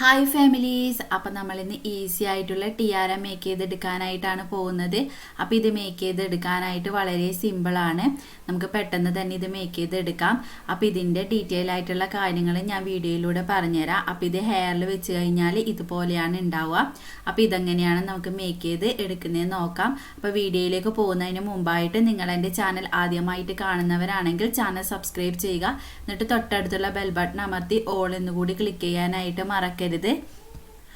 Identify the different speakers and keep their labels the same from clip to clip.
Speaker 1: Hi families അപ്പം നമ്മളിന്ന് easy ആയിട്ടുള്ള ടിയാര മേക്ക് ചെയ്തെടുക്കാനായിട്ടാണ് പോകുന്നത്. അപ്പം ഇത് മേക്ക് ചെയ്തെടുക്കാനായിട്ട് വളരെ സിമ്പിളാണ് നമുക്ക് പെട്ടെന്ന് തന്നെ ഇത് മേക്ക് ചെയ്തെടുക്കാം. അപ്പം ഇതിന്റെ ഡീറ്റെയിൽ ആയിട്ടുള്ള കാര്യങ്ങൾ ഞാൻ വീഡിയോയിലൂടെ പറഞ്ഞുതരാം. അപ്പം ഇത് ഹെയറിൽ വെച്ച് കഴിഞ്ഞാൽ ഇതുപോലെയാണ് ഉണ്ടാവുക. അപ്പം ഇതെങ്ങനെയാണ് നമുക്ക് മേക്ക് ചെയ്ത് എടുക്കുന്നതെന്ന് നോക്കാം. അപ്പോൾ വീഡിയോയിലേക്ക് പോകുന്നതിന് മുമ്പായിട്ട് നിങ്ങൾ എന്റെ ചാനൽ ആദ്യമായിട്ട് കാണുന്നവരാണെങ്കിൽ ചാനൽ സബ്സ്ക്രൈബ് ചെയ്യുക. എന്നിട്ട് തൊട്ടടുത്തുള്ള ബെൽ ബട്ടൺ അമർത്തി ഓൾ എന്നുകൂടി ക്ലിക്ക് ചെയ്യാനായിട്ട് മറക്കരുത്.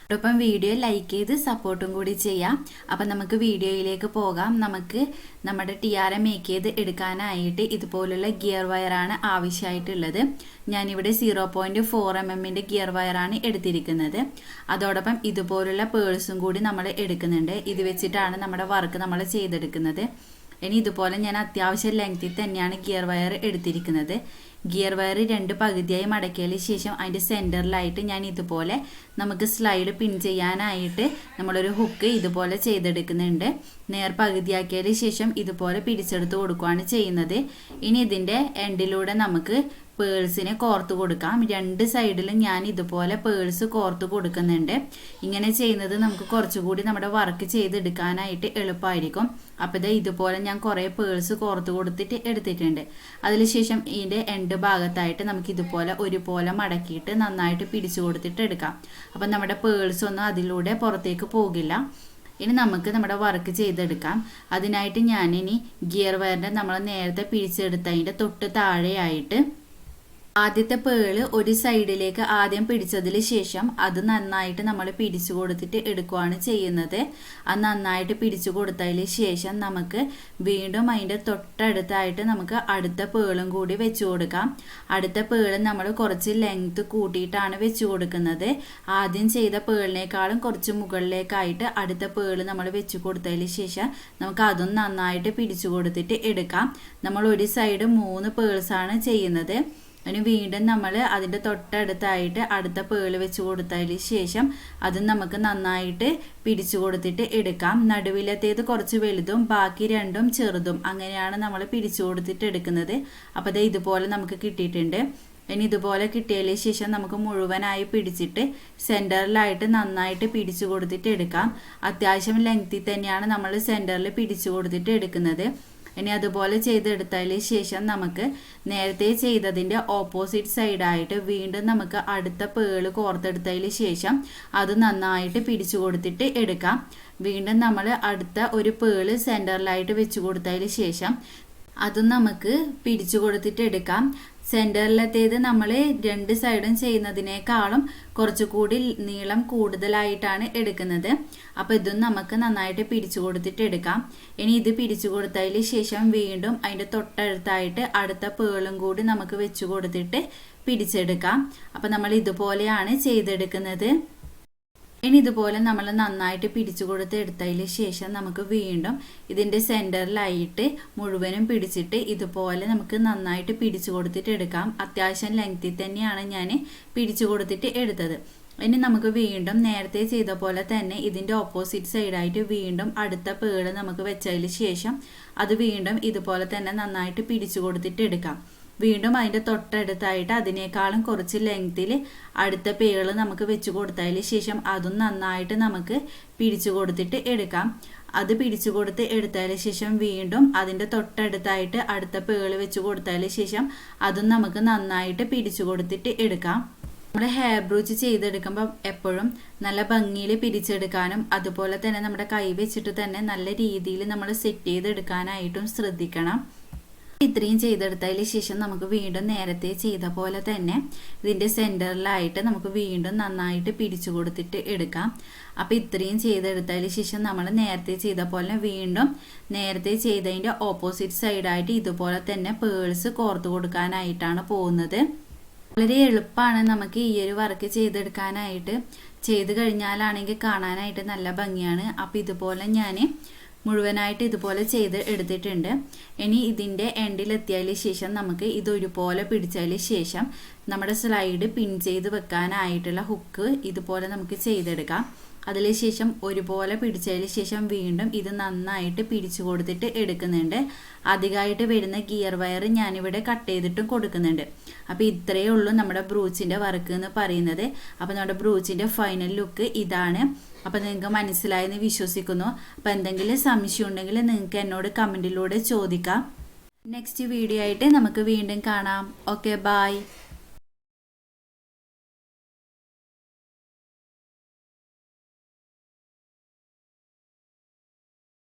Speaker 1: അതോടൊപ്പം വീഡിയോ ലൈക്ക് ചെയ്ത് സപ്പോർട്ടും കൂടി ചെയ്യാം. അപ്പം നമുക്ക് വീഡിയോയിലേക്ക് പോകാം. നമുക്ക് നമ്മുടെ ടി ആർ എം മേക്ക് ചെയ്ത് എടുക്കാനായിട്ട് ഇതുപോലുള്ള ഗിയർ വയറാണ് ആവശ്യമായിട്ടുള്ളത്. ഞാനിവിടെ സീറോ പോയിന്റ് ഫോർ എം എമ്മിന്റെ ഗിയർ വയറാണ് എടുത്തിരിക്കുന്നത്. അതോടൊപ്പം ഇതുപോലുള്ള പേഴ്സും കൂടി നമ്മൾ എടുക്കുന്നുണ്ട്. ഇത് വെച്ചിട്ടാണ് നമ്മുടെ വർക്ക് നമ്മൾ ചെയ്തെടുക്കുന്നത്. ഇനി ഇതുപോലെ ഞാൻ അത്യാവശ്യം ലെങ്ത്തിൽ തന്നെയാണ് ഗിയർ വയർ എടുത്തിരിക്കുന്നത്. ഗിയർ വയർ രണ്ട് പകുതിയായി മടക്കിയതിന് ശേഷം അതിന്റെ സെന്ററിലായിട്ട് ഞാൻ ഇതുപോലെ നമുക്ക് സ്ലൈഡ് പിൻ ചെയ്യാനായിട്ട് നമ്മളൊരു ഹുക്ക് ഇതുപോലെ ചെയ്തെടുക്കുന്നുണ്ട്. നേർ പകുതിയാക്കിയതിന് ശേഷം ഇതുപോലെ പിടിച്ചെടുത്ത് കൊടുക്കുകയാണ് ചെയ്യുന്നത്. ഇനി ഇതിന്റെ എൻഡിലൂടെ നമുക്ക് പേഴ്സിനെ കോർത്ത് കൊടുക്കാം. രണ്ട് സൈഡിലും ഞാൻ ഇതുപോലെ പേഴ്സ് കോർത്ത് കൊടുക്കുന്നുണ്ട്. ഇങ്ങനെ ചെയ്യുന്നത് നമുക്ക് കുറച്ചുകൂടി നമ്മുടെ വർക്ക് ചെയ്തെടുക്കാനായിട്ട് എളുപ്പമായിരിക്കും. അപ്പോൾ ഇത് ഇതുപോലെ ഞാൻ കുറേ പേഴ്സ് കോർത്ത് കൊടുത്തിട്ട് എടുത്തിട്ടുണ്ട്. അതിനുശേഷം ഇതിന്റെ എൻഡ് ഭാഗത്തായിട്ട് നമുക്ക് ഇതുപോലെ ഒരുപോലെ മടക്കിയിട്ട് നന്നായിട്ട് പിടിച്ചു കൊടുത്തിട്ട് എടുക്കാം. അപ്പം നമ്മുടെ പേഴ്സ് ഒന്നും അതിലൂടെ പുറത്തേക്ക് പോകില്ല. ഇനി നമുക്ക് നമ്മുടെ വർക്ക് ചെയ്തെടുക്കാം. അതിനായിട്ട് ഞാനിനി ഗിയർ വയറിന്റെ നമ്മൾ നേരത്തെ പിടിച്ചെടുത്തതിന്റെ തൊട്ട് താഴെയായിട്ട് ആദ്യത്തെ പേൾ ഒരു സൈഡിലേക്ക് ആദ്യം പിടിച്ചതിന് ശേഷം അത് നന്നായിട്ട് നമ്മൾ പിടിച്ചു കൊടുത്തിട്ട് എടുക്കുകയാണ് ചെയ്യുന്നത്. അത് നന്നായിട്ട് പിടിച്ചു കൊടുത്തതിന് ശേഷം നമുക്ക് വീണ്ടും അതിന്റെ തൊട്ടടുത്തായിട്ട് നമുക്ക് അടുത്ത പേളും കൂടി വെച്ച് കൊടുക്കാം. അടുത്ത പേൾ നമ്മൾ കുറച്ച് ലെങ്ത് കൂട്ടിയിട്ടാണ് വെച്ച് കൊടുക്കുന്നത്. ആദ്യം ചെയ്ത പേളിനേക്കാളും കുറച്ച് മുകളിലേക്കായിട്ട് അടുത്ത പേൾ നമ്മൾ വെച്ച് കൊടുത്തതിന് ശേഷം നമുക്ക് അതും നന്നായിട്ട് പിടിച്ചു കൊടുത്തിട്ട് എടുക്കാം. നമ്മൾ ഒരു സൈഡ് മൂന്ന് പേൾസാണ് ചെയ്യുന്നത്. അതിന് വീണ്ടും നമ്മൾ അതിന്റെ തൊട്ടടുത്തായിട്ട് അടുത്ത പേൾ വെച്ച് കൊടുത്തതിന് ശേഷം അത് നമുക്ക് നന്നായിട്ട് പിടിച്ചു കൊടുത്തിട്ട് എടുക്കാം. നടുവിലത്തേത് കുറച്ച് വലുതും ബാക്കി രണ്ടും ചെറുതും അങ്ങനെയാണ് നമ്മൾ പിടിച്ചു കൊടുത്തിട്ട് എടുക്കുന്നത്. അപ്പോൾ ഇത് ഇതുപോലെ നമുക്ക് കിട്ടിയിട്ടുണ്ട്. ഇനി ഇതുപോലെ കിട്ടിയതിന് ശേഷം നമുക്ക് മുഴുവനായി പിടിച്ചിട്ട് സെന്ററിലായിട്ട് നന്നായിട്ട് പിടിച്ചു കൊടുത്തിട്ട് എടുക്കാം. അത്യാവശ്യം ലെങ്ത്തിൽ തന്നെയാണ് നമ്മൾ സെന്ററിൽ പിടിച്ചു കൊടുത്തിട്ട് എടുക്കുന്നത്. ഇനി അതുപോലെ ചെയ്തെടുത്തതിന് ശേഷം നമുക്ക് നേരത്തെ ചെയ്തതിന്റെ ഓപ്പോസിറ്റ് സൈഡായിട്ട് വീണ്ടും നമുക്ക് അടുത്ത പേൾ കോർത്തെടുത്തതിന് ശേഷം അത് നന്നായിട്ട് പിടിച്ചു കൊടുത്തിട്ട് എടുക്കാം. വീണ്ടും നമ്മൾ അടുത്ത ഒരു പേൾ സെന്ററിലായിട്ട് വെച്ച് കൊടുത്തതിന് ശേഷം അതും നമുക്ക് പിടിച്ചു കൊടുത്തിട്ട് എടുക്കാം. സെന്ററിലത്തേത് നമ്മൾ രണ്ട് സൈഡും ചെയ്യുന്നതിനേക്കാളും കുറച്ചുകൂടി നീളം കൂടുതലായിട്ടാണ് എടുക്കുന്നത്. അപ്പോൾ ഇതും നമുക്ക് നന്നായിട്ട് പിടിച്ചു കൊടുത്തിട്ട് എടുക്കാം. ഇനി ഇത് പിടിച്ചു കൊടുത്തതിന് ശേഷം വീണ്ടും അതിന്റെ തൊട്ടടുത്തായിട്ട് അടുത്ത പേളും കൂടി നമുക്ക് വെച്ച് കൊടുത്തിട്ട് പിടിച്ചെടുക്കാം. അപ്പോൾ നമ്മൾ ഇതുപോലെയാണ് ചെയ്തെടുക്കുന്നത്. ഇനി ഇതുപോലെ നമ്മൾ നന്നായിട്ട് പിടിച്ചു കൊടുത്ത് എടുത്തതിന് ശേഷം നമുക്ക് വീണ്ടും ഇതിന്റെ സെന്ററിലായിട്ട് മുഴുവനും പിടിച്ചിട്ട് ഇതുപോലെ നമുക്ക് നന്നായിട്ട് പിടിച്ചു കൊടുത്തിട്ട് എടുക്കാം. അത്യാവശ്യം ലെങ്ത്തിൽ തന്നെയാണ് ഞാൻ പിടിച്ചു കൊടുത്തിട്ട് എടുത്തത്. ഇനി നമുക്ക് വീണ്ടും നേരത്തെ ചെയ്ത പോലെ തന്നെ ഇതിന്റെ ഓപ്പോസിറ്റ് സൈഡായിട്ട് വീണ്ടും അടുത്ത പേൾ നമുക്ക് വെച്ചതിന് ശേഷം അത് വീണ്ടും ഇതുപോലെ തന്നെ നന്നായിട്ട് പിടിച്ചു കൊടുത്തിട്ട് എടുക്കാം. വീണ്ടും അതിന്റെ തൊട്ടടുത്തായിട്ട് അതിനേക്കാളും കുറച്ച് ലെങ്ത്തിൽ അടുത്ത പേൾ നമുക്ക് വെച്ച് കൊടുത്തതിന് ശേഷം അതും നന്നായിട്ട് നമുക്ക് പിടിച്ചു കൊടുത്തിട്ട് എടുക്കാം. അത് പിടിച്ചു കൊടുത്ത് എടുത്തതിന് ശേഷം വീണ്ടും അതിന്റെ തൊട്ടടുത്തായിട്ട് അടുത്ത പേൾ വെച്ച് കൊടുത്തതിന് ശേഷം അതും നമുക്ക് നന്നായിട്ട് പിടിച്ചു കൊടുത്തിട്ട് എടുക്കാം. നമ്മുടെ ഹെയർ ബ്രൂച്ച് ചെയ്തെടുക്കുമ്പോൾ എപ്പോഴും നല്ല ഭംഗിയിൽ പിരിച്ചെടുക്കാനും അതുപോലെ തന്നെ നമ്മുടെ കൈ വെച്ചിട്ട് തന്നെ നല്ല രീതിയിൽ നമ്മൾ സെറ്റ് ചെയ്തെടുക്കാനായിട്ടും ശ്രദ്ധിക്കണം. ഇത്രയും ചെയ്തെടുത്തതിന് ശേഷം നമുക്ക് വീണ്ടും നേരത്തെ ചെയ്ത പോലെ തന്നെ ഇതിന്റെ സെന്ററിലായിട്ട് നമുക്ക് വീണ്ടും നന്നായിട്ട് പിടിച്ചു കൊടുത്തിട്ട് എടുക്കാം. അപ്പോൾ ഇത്രയും ചെയ്തെടുത്തതിന് ശേഷം നമ്മൾ നേരത്തെ ചെയ്ത പോലെ വീണ്ടും നേരത്തെ ചെയ്തതിന്റെ ഓപ്പോസിറ്റ് സൈഡായിട്ട് ഇതുപോലെ തന്നെ പേഴ്സ് കോർത്ത് കൊടുക്കാനായിട്ടാണ് പോകുന്നത്. വളരെ എളുപ്പമാണ് നമുക്ക് ഈ ഒരു വർക്ക് ചെയ്തെടുക്കാനായിട്ട്. ചെയ്ത് കഴിഞ്ഞാലാണെങ്കിൽ കാണാനായിട്ട് നല്ല ഭംഗിയാണ്. അപ്പോൾ ഇതുപോലെ ഞാൻ മുഴുവനായിട്ട് ഇതുപോലെ ചെയ്ത് എടുത്തിട്ടുണ്ട്. ഇനി ഇതിന്റെ എൻഡിലെത്തിയതിന് ശേഷം നമുക്ക് ഇതൊരുപോലെ പിടിച്ചതിന് ശേഷം നമ്മുടെ സ്ലൈഡ് പിൻ ചെയ്ത് വെക്കാനായിട്ടുള്ള ഹുക്ക് ഇതുപോലെ നമുക്ക് ചെയ്തെടുക്കാം. അതിന് ശേഷം ഒരുപോലെ പിടിച്ചതിന് ശേഷം വീണ്ടും ഇത് നന്നായിട്ട് പിടിച്ചു കൊടുത്തിട്ട് എടുക്കുന്നുണ്ട്. അധികമായിട്ട് വരുന്ന ഗിയർ വയർ ഞാനിവിടെ കട്ട് ചെയ്തിട്ടും കൊടുക്കുന്നുണ്ട്. അപ്പോൾ ഇത്രയേ ഉള്ളൂ നമ്മുടെ ബ്രൂച്ചിന്റെ വർക്ക് എന്ന് പറയുന്നത്. അപ്പോൾ നമ്മുടെ ബ്രൂച്ചിന്റെ ഫൈനൽ ലുക്ക് ഇതാണ്. അപ്പോൾ നിങ്ങൾക്ക് മനസ്സിലായെന്ന് വിശ്വസിക്കുന്നു. അപ്പോൾ എന്തെങ്കിലും സംശയം ഉണ്ടെങ്കിൽ നിങ്ങൾക്ക് എന്നോട് കമന്റിലൂടെ ചോദിക്കാം. നെക്സ്റ്റ് വീഡിയോ ആയിട്ട് നമുക്ക് വീണ്ടും കാണാം. Okay bye